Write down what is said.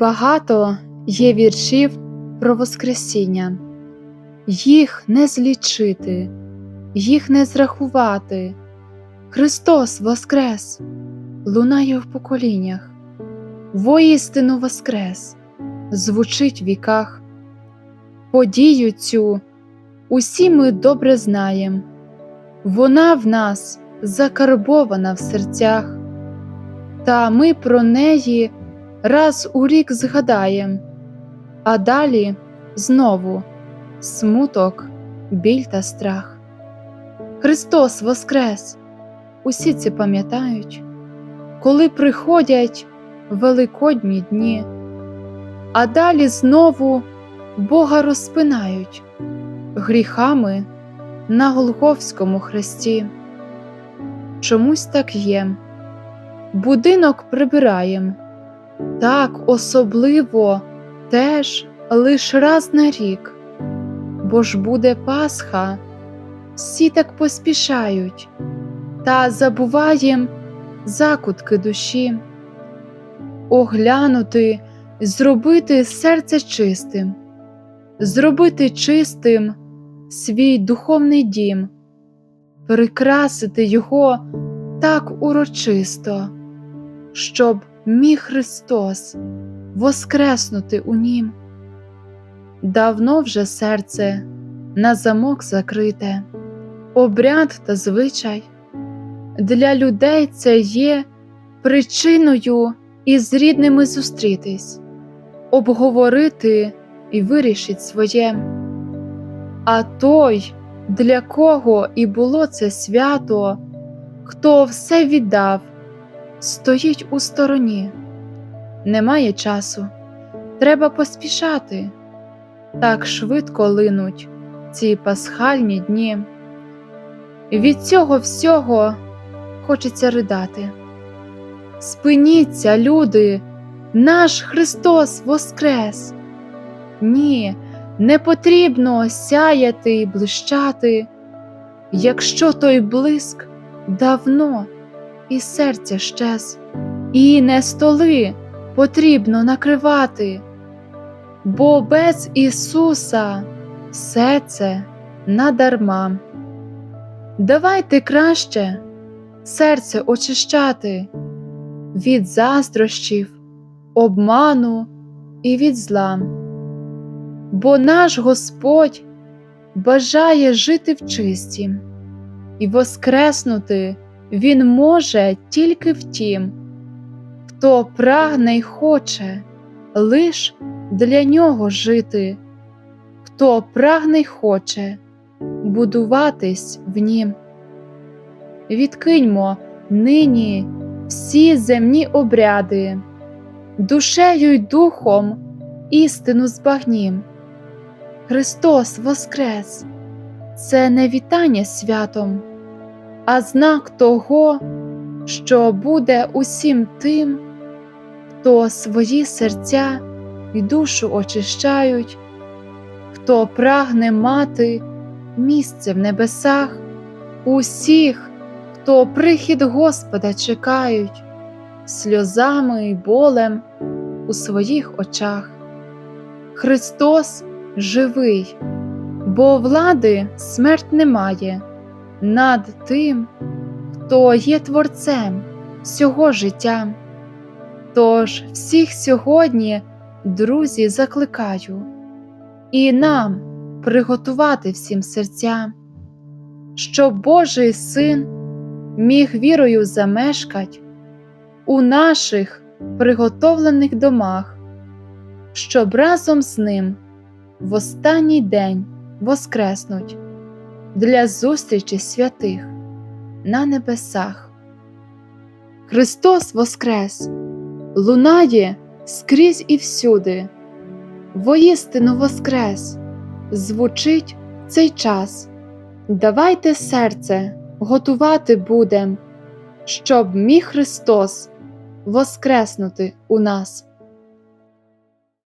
Багато є віршів про Воскресіння, їх не злічити, їх не зрахувати. Христос Воскрес лунає в поколіннях, воістину Воскрес звучить в віках. Подію цю усі ми добре знаєм, вона в нас закарбована в серцях, та ми про неї раз у рік згадаєм, а далі знову смуток, біль та страх. Христос Воскрес! Усі це пам'ятають, коли приходять великодні дні, а далі знову Бога розпинають гріхами на Голговському хресті. Чомусь так є. Будинок прибираєм, так особливо теж лиш раз на рік, бо ж буде Пасха, всі так поспішають, та забуваєм закутки душі, оглянути, зробити серце чистим, зробити чистим свій духовний дім, прикрасити його так урочисто, щоб міг Христос воскреснути у нім. Давно вже серце на замок закрите, обряд та звичай для людей це є причиною із рідними зустрітись, обговорити і вирішить своє. А той, для кого і було це свято, хто все віддав, стоїть у стороні. Немає часу, треба поспішати. Так швидко линуть ці пасхальні дні. Від цього всього хочеться ридати. Спиніться, люди, наш Христос Воскрес! Ні, не потрібно сяяти і блищати, якщо той блиск давно із серця щез, і не столи потрібно накривати, бо без Ісуса все це надарма. Давайте краще серце очищати від заздрощів, обману і від зла, бо наш Господь бажає жити в чисті і воскреснути Він може тільки в тім, хто прагне й хоче лиш для нього жити, хто прагне й хоче будуватись в нім. Відкиньмо нині всі земні обряди, душею й духом істину збагнім. Христос Воскрес це не вітання святом, а знак того, що буде усім тим, хто свої серця й душу очищають, хто прагне мати місце в небесах, усіх, хто прихід Господа чекають, сльозами й болем у своїх очах. Христос живий, бо влади смерть немає над тим, хто є творцем всього життя. Тож всіх сьогодні, друзі, закликаю і нам приготувати всім серця, щоб Божий син міг вірою замешкать у наших приготовлених домах, щоб разом з ним в останній день воскреснуть для зустрічі святих на небесах. Христос Воскрес! лунає скрізь і всюди, воістину Воскрес, звучить цей час. Давайте серце готувати будем, щоб міг Христос воскреснути у нас.